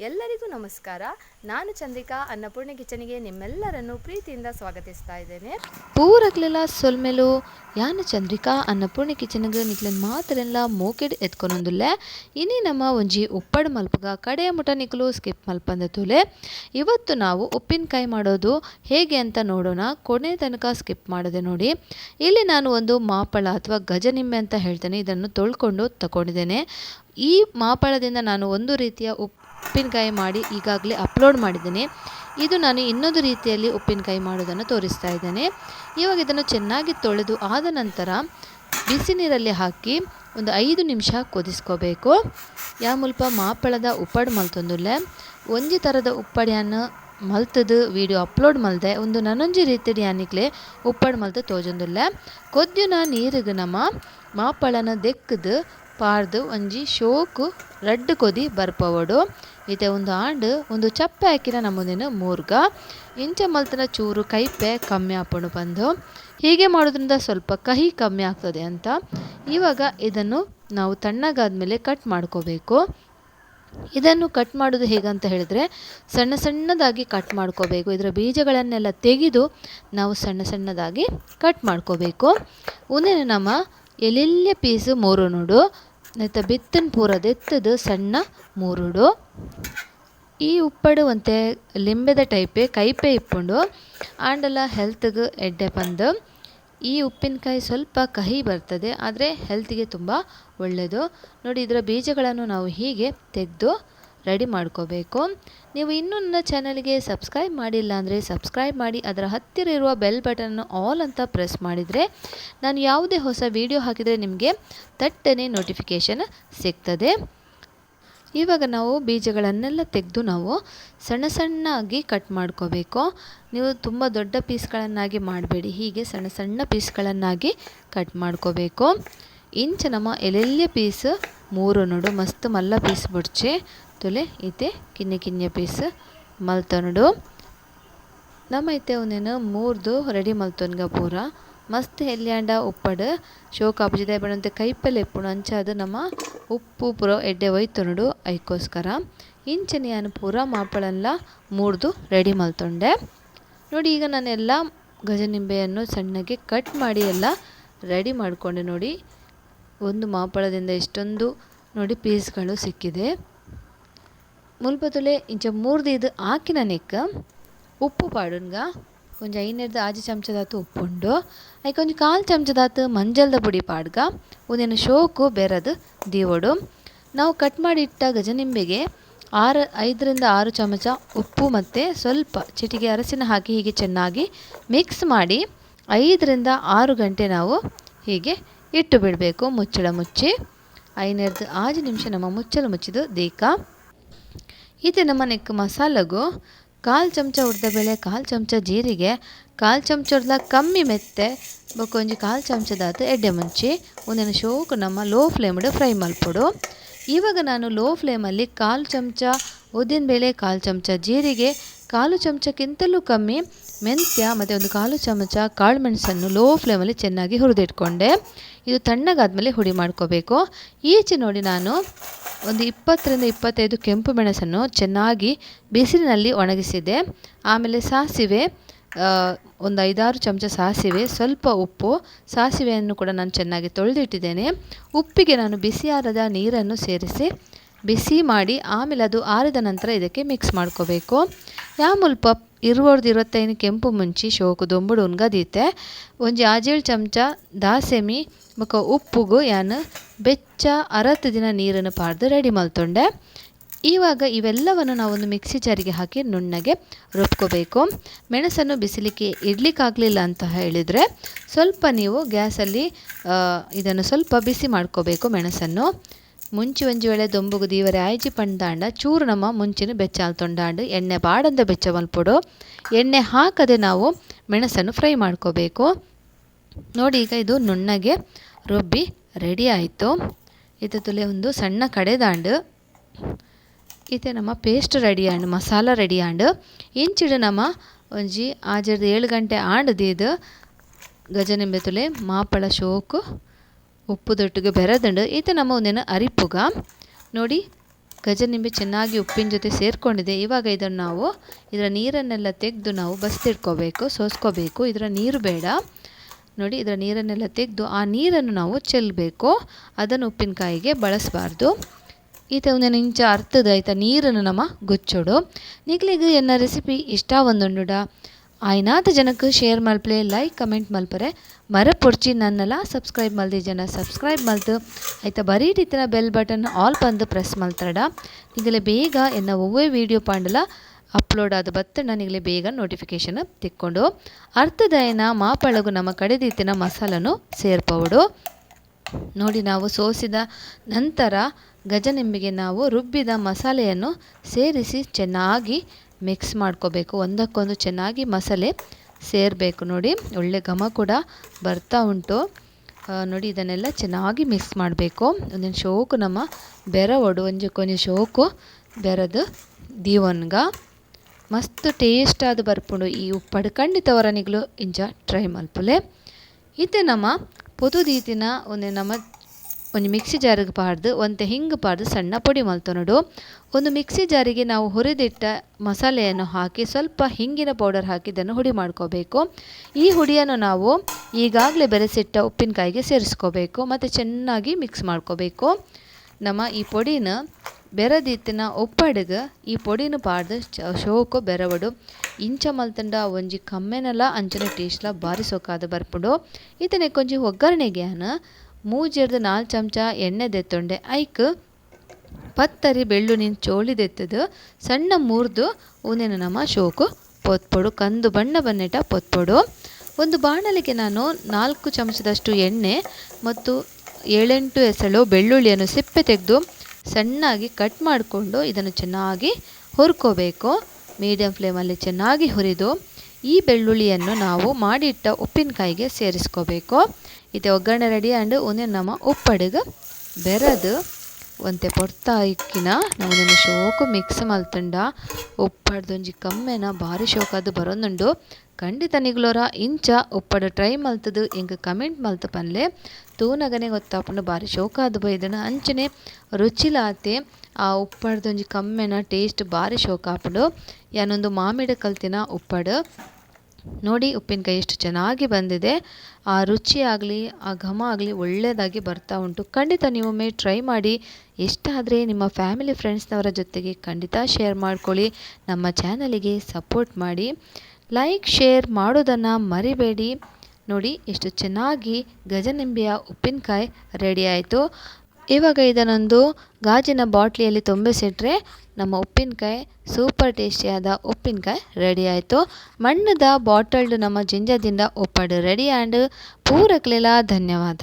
ಎಲ್ಲರಿಗೂ ನಮಸ್ಕಾರ. ನಾನು ಚಂದ್ರಿಕಾ ಅನ್ನಪೂರ್ಣ ಕಿಚನಿಗೆ ನಿಮ್ಮೆಲ್ಲರನ್ನು ಪ್ರೀತಿಯಿಂದ ಸ್ವಾಗತಿಸ್ತಾ ಇದ್ದೇನೆ. ಪೂರಗ್ಲೆಲ್ಲ ಸೊಲ್ಮೆಲು. ಯಾನು ಚಂದ್ರಿಕಾ ಅನ್ನಪೂರ್ಣ ಕಿಚನ್ಗೆ ನಿಕ್ಲನ್ ಮಾತ್ರೆಲ್ಲ ಮೋಕೆಡ್ ಎತ್ಕೊನೊಂದುಲ್ಲೆ. ಇನಿ ನಮ್ಮ ಒಂಜಿ ಉಪ್ಪಡ್ ಮಲ್ಪಗ ಕಡೆಯ ಮುಟ ನಿಕ್ಲು ಸ್ಕಿಪ್ ಮಲ್ಪಂದ ತೂಲೆ. ಇವತ್ತು ನಾವು ಉಪ್ಪಿನಕಾಯಿ ಮಾಡೋದು ಹೇಗೆ ಅಂತ ನೋಡೋಣ. ಕೊನೆ ತನಕ ಸ್ಕಿಪ್ ಮಾಡದೆ ನೋಡಿ. ಇಲ್ಲಿ ನಾನು ಒಂದು ಮಾಪಳ ಅಥವಾ ಗಜನಿಂಬೆ ಅಂತ ಹೇಳ್ತೇನೆ. ಇದನ್ನು ತೊಳ್ಕೊಂಡು ತಗೊಂಡಿದ್ದೇನೆ ಈ ಮಾಪಳದಿಂದ ನಾನು ಒಂದು ರೀತಿಯ ಉಪ್ಪಿನಕಾಯಿ ಮಾಡಿ ಈಗಾಗಲೇ ಅಪ್ಲೋಡ್ ಮಾಡಿದ್ದೇನೆ. ಇದು ನಾನು ಇನ್ನೊಂದು ರೀತಿಯಲ್ಲಿ ಉಪ್ಪಿನಕಾಯಿ ಮಾಡೋದನ್ನು ತೋರಿಸ್ತಾ ಇದ್ದೇನೆ. ಇವಾಗ ಇದನ್ನು ಚೆನ್ನಾಗಿ ತೊಳೆದು ಆದ ನಂತರ ಬಿಸಿ ನೀರಲ್ಲಿ ಹಾಕಿ ಒಂದು ಐದು ನಿಮಿಷ ಕುದಿಸ್ಕೋಬೇಕು. ಯಾವ ಮುಲ್ಪ ಮಾಪಳದ ಉಪ್ಪಡ್ ಮಲ್ತೊಂದುಲ್ಲೆ. ಒಂಜಿ ಥರದ ಉಪ್ಪಡಿಯನ್ನು ಮಲ್ತದು ವಿಡಿಯೋ ಅಪ್ಲೋಡ್ ಮಲ್ದೆ ಒಂದು ನನೊಂಜಿ ರೀತಿಯ ಯಾನಿಕ್ಲೆ ಉಪ್ಪಡ್ ಮಲ್ತು ತೋಜೊಂದುಲ್ಲ. ಕೊದ್ದಿನ ನೀರಿಗೆ ನಮ್ಮ ಮಾಪಳನ ದೆಕ್ಕದು ಪಾರ್ದು ಒಂಜಿ ಶೋಕು ರಡ್ಡ್ ಕೊದಿ ಬರ್ಪವಡು. ಇತ್ತೆ ಒಂದು ಆಂಡ್ ಒಂದು ಚಪ್ಪೆ ಹಾಕಿನ ನಮ್ಮದಿನ ಮೂರ್ಗ. ಇಂಚ ಮಲ್ತನ ಚೂರು ಕೈಪೆ ಕಮ್ಮಿ ಆಪಣು ಬಂದು. ಹೀಗೆ ಮಾಡೋದ್ರಿಂದ ಸ್ವಲ್ಪ ಕಹಿ ಕಮ್ಮಿ ಆಗ್ತದೆ ಅಂತ. ಇವಾಗ ಇದನ್ನು ನಾವು ತಣ್ಣಗಾದ್ಮೇಲೆ ಕಟ್ ಮಾಡ್ಕೋಬೇಕು. ಇದನ್ನು ಕಟ್ ಮಾಡೋದು ಹೇಗಂತ ಹೇಳಿದ್ರೆ, ಸಣ್ಣ ಸಣ್ಣದಾಗಿ ಕಟ್ ಮಾಡ್ಕೋಬೇಕು. ಇದರ ಬೀಜಗಳನ್ನೆಲ್ಲ ತೆಗೆದು ನಾವು ಸಣ್ಣ ಸಣ್ಣದಾಗಿ ಕಟ್ ಮಾಡ್ಕೋಬೇಕು. ಉಂದೇನೆ ನಮ್ಮ ಎಲ್ಲೆಲ್ಲೇ ಪೀಸು ಮೂರು ನೋಡು. ನೆತ್ತ ಬಿತ್ತನ್ ಪೂರ ದೆತ್ತದು ಸಣ್ಣ ಮೂರುಡು. ಈ ಉಪ್ಪಡು ಒಂತೆ ಲಿಂಬೆದ ಟೈಪೆ ಕೈಪೆ ಇಪ್ಪುಂಡು. ಆಂಡಲ ಹೆಲ್ತ್ಗೆ ಎಡ್ಡೆ ಪಂದು. ಈ ಉಪ್ಪಿನಕಾಯಿ ಸ್ವಲ್ಪ ಕಹಿ ಬರ್ತದೆ, ಆದರೆ ಹೆಲ್ತಿಗೆ ತುಂಬ ಒಳ್ಳೆಯದು ನೋಡಿ, ಇದರ ಬೀಜಗಳನ್ನು ನಾವು ಹೀಗೆ ತೆಗೆದು ರೆಡಿ ಮಾಡ್ಕೋಬೇಕು. ನೀವು ಇನ್ನೂ ನನ್ನ ಚಾನಲ್ಗೆ ಸಬ್ಸ್ಕ್ರೈಬ್ ಮಾಡಿಲ್ಲ ಅಂದರೆ ಸಬ್ಸ್ಕ್ರೈಬ್ ಮಾಡಿ, ಅದರ ಹತ್ತಿರ ಇರುವ ಬೆಲ್ ಬಟನ್ನು ಆಲ್ ಅಂತ ಪ್ರೆಸ್ ಮಾಡಿದರೆ ನಾನು ಯಾವುದೇ ಹೊಸ ವಿಡಿಯೋ ಹಾಕಿದರೆ ನಿಮಗೆ ತಟ್ಟನೆ ನೋಟಿಫಿಕೇಷನ್ ಸಿಗ್ತದೆ. ಇವಾಗ ನಾವು ಬೀಜಗಳನ್ನೆಲ್ಲ ತೆಗೆದು ನಾವು ಸಣ್ಣ ಸಣ್ಣಾಗಿ ಕಟ್ ಮಾಡ್ಕೋಬೇಕು. ನೀವು ತುಂಬ ದೊಡ್ಡ ಪೀಸ್ಗಳನ್ನಾಗಿ ಮಾಡಬೇಡಿ, ಹೀಗೆ ಸಣ್ಣ ಸಣ್ಣ ಪೀಸ್ಗಳನ್ನಾಗಿ ಕಟ್ ಮಾಡ್ಕೋಬೇಕು. ಇಂಚು ನಮ್ಮ ಎಲೆಲ್ಯ ಪೀಸ್ ಮೂರು ನೋಡು, ಮಸ್ತ್ ಮಲ್ಲ ಪೀಸ್ ಬುಡ್ಚೆ. ತುಲೆ ಇತ್ತೆ ಕಿನ್ನೆ ಕಿನ್ನೆ ಪೀಸ್ ಮಲ್ತೊನಡು ನಮ್ಮ ಐತೆ ಒಂದೇನು ಮೂರ್ದು ರೆಡಿ ಮಲ್ತೊನ್ಗ ಪೂರ. ಮಸ್ತ್ ಹೆಲ್ಯಾಂಡ ಉಪ್ಪಡ್. ಶೋಕ ಆಪುಜಿದ ಬಣ್ಣಂತೆ ಕೈಪಲ್ಲೆ ಎಪ್ಪುಡು ಅಂಚಾದು ನಮ್ಮ ಉಪ್ಪು ಪೂರ ಎಡ್ಡೆ ಒಯ್ತೊನಡು ಐಕೋಸ್ಕರ. ಇಂಚನೆ ನಾನು ಪೂರ ಮಾಪಳಲ್ಲ ಮೂರ್ದು ರೆಡಿ ಮಲ್ತೊಂಡೆ. ನೋಡಿ ಈಗ ನಾನೆಲ್ಲ ಗಜನಿಂಬೆಯನ್ನು ಸಣ್ಣಗೆ ಕಟ್ ಮಾಡಿ ಎಲ್ಲ ರೆಡಿ ಮಾಡಿಕೊಂಡೆ ನೋಡಿ. ಒಂದು ಮಾಪಳದಿಂದ ಎಷ್ಟೊಂದು ನೋಡಿ ಪೀಸ್ಗಳು ಸಿಕ್ಕಿದೆ. ಇಂಚ ಮೂರ್ದು ಇದು ಆಕಿನ ನೆಕ್ಕ ಉಪ್ಪು ಪಾಡುನ್ಗ. ಒಂಜಿ ಐನೆರ್ದು ಆಜಿ ಚಮಚದಾತು ಉಪ್ಪುಂಡು. ಐಕ ಒಂಜಿ ಕಾಲು ಚಮಚದಾತು ಮಂಜಲ್ದ ಪುಡಿ ಪಾಡ್ಗ. ಒಂದೇನು ಶೋಕು, ಬೆರದು, ದೀವಡು. ನಾವು ಕಟ್ ಮಾಡಿ ಇಟ್ಟ ಗಜನಿಂಬೆಗೆ ಆರು, ಐದರಿಂದ ಆರು ಚಮಚ ಉಪ್ಪು ಮತ್ತು ಸ್ವಲ್ಪ ಚಿಟಿಗೆ ಅರಸಿನ ಹಾಕಿ ಹೀಗೆ ಚೆನ್ನಾಗಿ ಮಿಕ್ಸ್ ಮಾಡಿ ಐದರಿಂದ ಆರು ಗಂಟೆ ನಾವು ಹೀಗೆ ಇಟ್ಟು ಬಿಡಬೇಕು ಮುಚ್ಚಳ ಮುಚ್ಚಿ. ಐನೆರ್ದು ಆಜು ನಿಮಿಷ ನಮ್ಮ ಮುಚ್ಚಲು ಮುಚ್ಚಿದು ದೀಕ. ಇದು ನಮ್ಮ ನೆಕ್ ಮಸಾಲೆಗೂ ಕಾಲು ಚಮಚ ಉಡ್ದಬೇಳೆ ಕಾಲು ಚಮಚ ಜೀರಿಗೆ, ಕಾಲು ಚಮಚ ಉಡ್ದ ಕಮ್ಮಿ ಮೆತ್ತೆ ಬೊಕೊಂಜಿ ಕಾಲು ಚಮಚದಾತು ಎಡ್ಡೆ ಮುಂಚಿ ಒಂದಿನ ಶೋಕು ನಮ್ಮ ಲೋ ಫ್ಲೇಮ್ಡ್ ಫ್ರೈ ಮಲ್ಪಡು ಇವಾಗ ನಾನು ಲೋ ಫ್ಲೇಮಲ್ಲಿ ಕಾಲು ಚಮಚ ಉದ್ದಿನಬೇಳೆ ಕಾಲು ಚಮಚ ಜೀರಿಗೆ, ಕಾಲು ಚಮಚಕ್ಕಿಂತಲೂ ಕಮ್ಮಿ ಮೆಂತ್ಯ ಮತ್ತು ಒಂದು ಕಾಲು ಚಮಚ ಕಾಳು ಮೆಣಸನ್ನು ಲೋ ಫ್ಲೇಮಲ್ಲಿ ಚೆನ್ನಾಗಿ ಹುರಿದಿಟ್ಕೊಂಡೆ. ಇದು ತಣ್ಣಗಾದಮೇಲೆ ಹುಡಿ ಮಾಡ್ಕೋಬೇಕು. ಈಚೆ ನೋಡಿ ನಾನು ಒಂದು ಇಪ್ಪತ್ತರಿಂದ ಇಪ್ಪತ್ತೈದು ಕೆಂಪು ಮೆಣಸನ್ನು ಚೆನ್ನಾಗಿ ಬಿಸಿಲಿನಲ್ಲಿ ಒಣಗಿಸಿದೆ. ಆಮೇಲೆ ಸಾಸಿವೆ ಒಂದು ಐದಾರು ಚಮಚ ಸಾಸಿವೆ, ಸ್ವಲ್ಪ ಉಪ್ಪು, ಸಾಸಿವೆಯನ್ನು ಕೂಡ ನಾನು ಚೆನ್ನಾಗಿ ತೊಳೆದಿಟ್ಟಿದ್ದೇನೆ. ಉಪ್ಪಿಗೆ ನಾನು ಬಿಸಿಯಾರದ ನೀರನ್ನು ಸೇರಿಸಿ ಬಿಸಿ ಮಾಡಿ, ಆಮೇಲೆ ಅದು ಆರಿದ ನಂತರ ಇದಕ್ಕೆ ಮಿಕ್ಸ್ ಮಾಡ್ಕೋಬೇಕು. ಯಾ ಮುಲ್ಪ ಇರುವರ್ದು ಇರುವತ್ತೈದು ಕೆಂಪು ಮುಂಚಿ, ಶೋಕು, ದೊಂಬುಡು ಉನ್ಗದೀತೆ ಒಂಜಿ ಆಜೇಳು ಚಮಚ, ದಾಸೆಮಿ ಬೊಕ ಉಪ್ಪುಗು ಯಾನು ಬೆಚ್ಚ ಅರತ್ತು ದಿನ ನೀರನ್ನು ಪಾಡ್ದು ರೆಡಿ ಮಲ್ತೊಂಡೆ. ಇವಾಗ ಇವೆಲ್ಲವನ್ನು ನಾವೊಂದು ಮಿಕ್ಸಿ ಜಾರಿಗೆ ಹಾಕಿ ನುಣ್ಣಗೆ ರುಬ್ಕೋಬೇಕು. ಮೆಣಸನ್ನು ಬಿಸಿಲಿಕ್ಕೆ ಇಡ್ಲಿಕ್ಕಾಗಲಿಲ್ಲ ಅಂತ ಹೇಳಿದರೆ ಸ್ವಲ್ಪ ನೀವು ಗ್ಯಾಸಲ್ಲಿ ಇದನ್ನು ಸ್ವಲ್ಪ ಬಿಸಿ ಮಾಡ್ಕೋಬೇಕು ಮೆಣಸನ್ನು. ಮುಂಚಿ ಒಂಜಿ ವೇಳೆ ದೊಂಬುಗು ದೀವರೆ ಆಯ್ಜಿ ಪಂಡಾಂಡ ಚೂರು ನಮ್ಮ ಮುಂಚಿನ ಬೆಚ್ಚಾಲ್ ತೊಂಡಾಂಡು, ಎಣ್ಣೆ ಬಾಡಂದ ಬೆಚ್ಚ ಮಲ್ಪೊಡು ಎಣ್ಣೆ ಹಾಕದೆ ನಾವು ಮೆಣಸನ್ನು ಫ್ರೈ ಮಾಡ್ಕೋಬೇಕು. ನೋಡಿ, ಈಗ ಇದು ನುಣ್ಣಗೆ ರುಬ್ಬಿ ರೆಡಿ ಆಯಿತು. ಇದು ತುಲೆ ಒಂದು ಸಣ್ಣ ಕಡೆದಾಂಡು. ಇದೆ ನಮ್ಮ ಪೇಸ್ಟ್ ರೆಡಿ ಆಂಡ್, ಮಸಾಲ ರೆಡಿ ಆಂಡ್. ಇಂಚಿಡು ನಮ್ಮ ಒಂಜಿ ಆಜರ್ದು ಏಳು ಗಂಟೆ ಆಂಡ ಗಜನಿಂಬೆ ತುಲೆ ಮಾಪಳ ಶೋಕು ಉಪ್ಪು ದೊಟ್ಟಿಗೆ ಬೆರೆದಂಡು ಈತ ನಮ್ಮ ಒಂದೇನು ಅರಿಪುಗ. ನೋಡಿ, ಗಜನಿಂಬೆ ಚೆನ್ನಾಗಿ ಉಪ್ಪಿನ ಜೊತೆ ಸೇರಿಕೊಂಡಿದೆ. ಇವಾಗ ಇದನ್ನು ನಾವು ಇದರ ನೀರನ್ನೆಲ್ಲ ತೆಗೆದು ನಾವು ಬಸ್ತಿಡ್ಕೋಬೇಕು, ಸೋಸ್ಕೋಬೇಕು. ಇದರ ನೀರು ಬೇಡ. ನೋಡಿ, ಇದರ ನೀರನ್ನೆಲ್ಲ ತೆಗೆದು ಆ ನೀರನ್ನು ನಾವು ಚೆಲ್ಲಬೇಕು ಅದನ್ನು ಉಪ್ಪಿನಕಾಯಿಗೆ ಬಳಸಬಾರ್ದು. ಈತ ಒಂದು ಇಂಚ ಅರ್ಥದ ಆಯ್ತಾ ನೀರನ್ನು ನಮ್ಮ ಗೊಚ್ಚೋಡು. ನಿಗ್ಲಿಗೆ ಎನ್ನ ರೆಸಿಪಿ ಇಷ್ಟ ಒಂದುಂಡುಡ ಆಯ್ನಾತ ಜನಕ್ಕೆ ಶೇರ್ ಮಲ್ಪಲೆ, ಲೈಕ್, ಕಮೆಂಟ್ ಮಲ್ಪರೆ. ಮರ ಪೊಡ್ಚಿ ನನ್ನೆಲ್ಲ, ಸಬ್ಸ್ಕ್ರೈಬ್ ಮಲ್ದಿ ಜನ ಸಬ್ಸ್ಕ್ರೈಬ್ ಮಲ್ತು. ಆಯ್ತಾ, ಬರೀ ರೀತಿನ ಬೆಲ್ ಬಟನ್ ಆಲ್ ಬಂದು ಪ್ರೆಸ್ ಮಲ್ತಡ ನಿಗಲೇ ಬೇಗ ಎನ್ನ ಒವ್ವೇ ವೀಡಿಯೋ ಪಾಂಡಲ ಅಪ್ಲೋಡ್ ಆದ ಬತ್ತಣ್ಣ ನಿಗಲೇ ಬೇಗ ನೋಟಿಫಿಕೇಶನ್ ತಿಕ್ಕೊಂಡು. ಅರ್ಥದಯನ ಮಾಪಳಗು ನಮ್ಮ ಕಡೆದಿತ್ತಿನ ಮಸಾಲನು ಸೇರ್ಪವಡು ನೋಡಿ ನಾವು ಸೋಸಿದ ನಂತರ ಗಜನಿಂಬಿಗೆ ನಾವು ರುಬ್ಬಿದ ಮಸಾಲೆಯನ್ನು ಸೇರಿಸಿ ಚೆನ್ನಾಗಿ ಮಿಕ್ಸ್ ಮಾಡ್ಕೋಬೇಕು. ಒಂದಕ್ಕೊಂದು ಚೆನ್ನಾಗಿ ಮಸಾಲೆ ಸೇರಬೇಕು ನೋಡಿ. ಒಳ್ಳೆ ಘಮ ಕೂಡ ಬರ್ತಾ ಉಂಟು. ನೋಡಿ ಇದನ್ನೆಲ್ಲ ಚೆನ್ನಾಗಿ ಮಿಕ್ಸ್ ಮಾಡಬೇಕು. ಒಂದೊಂದು ಶೋಕು ನಮ್ಮ ಬೆರ ಒಡು ಒಂದು ಕೊನೆ ಶೋಕು ಬೆರದು ದೀವನ್ಗ. ಮಸ್ತ್ ಟೇಸ್ಟ್ ಆದ ಬರ್ಪುಂಡು. ಈ ಉಪ್ಪಡು ಖಂಡಿತ ವರನಿಗಳು ಇಂಜ ಟ್ರೈ ಮಲ್ಪುಲೆ ಇದೆ ನಮ್ಮ ಪೊತುದೀತಿನ ಒಂದೇ ನಮ್ಮ ಒಂದು ಮಿಕ್ಸಿ ಜಾರಿಗೆ ಪಾಡ್ದು ಒಂದು ಹಿಂಗೆ ಪಾಡ್ದು ಸಣ್ಣ ಪುಡಿ ಮಲ್ತೊನಡು ಒಂದು ಮಿಕ್ಸಿ ಜಾರಿಗೆ ನಾವು ಹುರಿದಿಟ್ಟ ಮಸಾಲೆಯನ್ನು ಹಾಕಿ ಸ್ವಲ್ಪ ಹಿಂಗಿನ ಪೌಡರ್ ಹಾಕಿ ಇದನ್ನು ಹುಡಿ ಮಾಡ್ಕೋಬೇಕು. ಈ ಹುಡಿಯನ್ನು ನಾವು ಈಗಾಗಲೇ ಬೆರೆಸಿಟ್ಟ ಉಪ್ಪಿನಕಾಯಿಗೆ ಸೇರಿಸ್ಕೋಬೇಕು. ಮತ್ತು ಚೆನ್ನಾಗಿ ಮಿಕ್ಸ್ ಮಾಡ್ಕೋಬೇಕು. ನಮ್ಮ ಈ ಪೊಡಿನ ಬೆರದಿತ್ತಿನ ಒಪ್ಪಡಗ ಈ ಪುಡಿನ ಪಾಡ್ದು ಶೋಕು, ಬೆರವಡು, ಇಂಚ ಮಲ್ತಂಡ ಒಂಜಿ ಕಮ್ಮೆನಲ, ಅಂಚನ ಟೇಸ್ಟ್ಲ ಬಾರಿ ಸೊಕ್ಕಾದ ಬರ್ಪುಂಡು. ಇತನೆ ಕೊಂಚಿ ಒಗ್ಗರಣೆಗೆ ಅನ ಮೂಜೆರ್ದು ನಾಲ್ ಚಮಚ ಎಣ್ಣೆ ದೆತ್ತೊಂಡೆ. ಐಕ್ ಪತ್ತರಿ ಬೆಳ್ಳುಣಿನ ಚೋಳಿದೆತ್ತದು ಸಣ್ಣ ಮುರಿದು ಉನೆನ ನಮ್ಮ ಶೋಕು ಪೊತ್ಪೊಡು. ಕಂದು ಬಣ್ಣ ಬನ್ನೆಟ ಪೊತ್ಪೊಡು. ಒಂದು ಬಾಣಲಿಗೆ ನಾನು ನಾಲ್ಕು ಚಮಚದಷ್ಟು ಎಣ್ಣೆ ಮತ್ತು ಏಳೆಂಟು ಎಸಳು ಬೆಳ್ಳುಳ್ಳಿಯನ್ನು ಸಿಪ್ಪೆ ತೆಗೆದು ಸಣ್ಣಾಗಿ ಕಟ್ ಮಾಡಿಕೊಂಡು ಇದನ್ನು ಚೆನ್ನಾಗಿ ಹುರ್ಕೋಬೇಕು. ಮೀಡಿಯಂ ಫ್ಲೇಮಲ್ಲಿ ಚೆನ್ನಾಗಿ ಹುರಿದು ಈ ಬೆಳ್ಳುಳ್ಳಿಯನ್ನು ನಾವು ಮಾಡಿಟ್ಟ ಉಪ್ಪಿನಕಾಯಿಗೆ ಸೇರಿಸ್ಕೋಬೇಕು. ಇದು ಒಗ್ಗರಣೆ ರೆಡಿ ಆಂಡ್ ಒಂದೇ ನಮ್ಮ ಉಪ್ಪಡಿಗ ಬೆರದು ಒಂತೆ ಪೊಡ್ತಾ ಇಕ್ಕಿನ ನಾವು ಶೋಕು ಮಿಕ್ಸ್ ಮಲ್ತಂಡ ಉಪ್ಪಡ್ದೊಂಜಿ ಕಮ್ಮೆನ ಭಾರಿ ಶೋಕಾದು ಬರೋಂದುಂಡು. ಖಂಡಿತ ನಿಗ್ಲೋರ ಇಂಚ ಉಪ್ಪಡ ಟ್ರೈ ಮಲ್ತದು ಹಿಂಗೆ ಕಮೆಂಟ್ ಮಲ್ತ ಪನ್ಲೆ. ತೂನಗನೆ ಗೊತ್ತಾಪುಂಡು ಭಾರಿ ಶೋಕಾದ್ ಬೈದನ. ಅಂಚನೆ ರುಚಿಲಾತೆ ಆ ಉಪ್ಪಡ್ದೊಂಜಿ ಕಮ್ಮೆನ ಟೇಸ್ಟ್ ಭಾರಿ ಶೋಕಾಪುಂಡು ಯಾನೊಂದು ಮಾಮಿಡ ಕಲ್ತಿನ ಉಪ್ಪಡು. ನೋಡಿ ಉಪ್ಪಿನಕಾಯಿ ಎಷ್ಟು ಚೆನ್ನಾಗಿ ಬಂದಿದೆ. ಆ ರುಚಿ ಆಗಲಿ ಆ ಘಮ ಆಗಲಿ ಒಳ್ಳೆಯದಾಗಿ ಬರ್ತಾ ಉಂಟು. ಖಂಡಿತ ನೀವೊಮ್ಮೆ ಟ್ರೈ ಮಾಡಿ. ಎಷ್ಟಾದರೆ ನಿಮ್ಮ ಫ್ಯಾಮಿಲಿ ಫ್ರೆಂಡ್ಸ್ನವರ ಜೊತೆಗೆ ಖಂಡಿತ ಶೇರ್ ಮಾಡ್ಕೊಳ್ಳಿ. ನಮ್ಮ ಚಾನಲಿಗೆ ಸಪೋರ್ಟ್ ಮಾಡಿ. ಲೈಕ್ ಶೇರ್ ಮಾಡೋದನ್ನು ಮರಿಬೇಡಿ. ನೋಡಿ ಎಷ್ಟು ಚೆನ್ನಾಗಿ ಗಜನಿಂಬೆಯ ಉಪ್ಪಿನಕಾಯಿ ರೆಡಿ ಆಯಿತು. ಇವಾಗ ಇದನ್ನೊಂದು ಗಾಜಿನ ಬಾಟ್ಲಿಯಲ್ಲಿ ತುಂಬಿಸಿಟ್ರೆ ನಮ್ಮ ಉಪ್ಪಿನಕಾಯಿ ಸೂಪರ್ ಟೇಸ್ಟಿಯಾದ ಉಪ್ಪಿನಕಾಯಿ ರೆಡಿ ಆಯಿತು. ಮಣ್ಣದ ಬಾಟಲ್ಡ್ ನಮ್ಮ ಜಿಂಜದಿಂದ ಉಪ್ಪಡು ರೆಡಿ ಆ್ಯಂಡ್ ಪೂರಕ್ಲೆಲ್ಲ ಧನ್ಯವಾದ.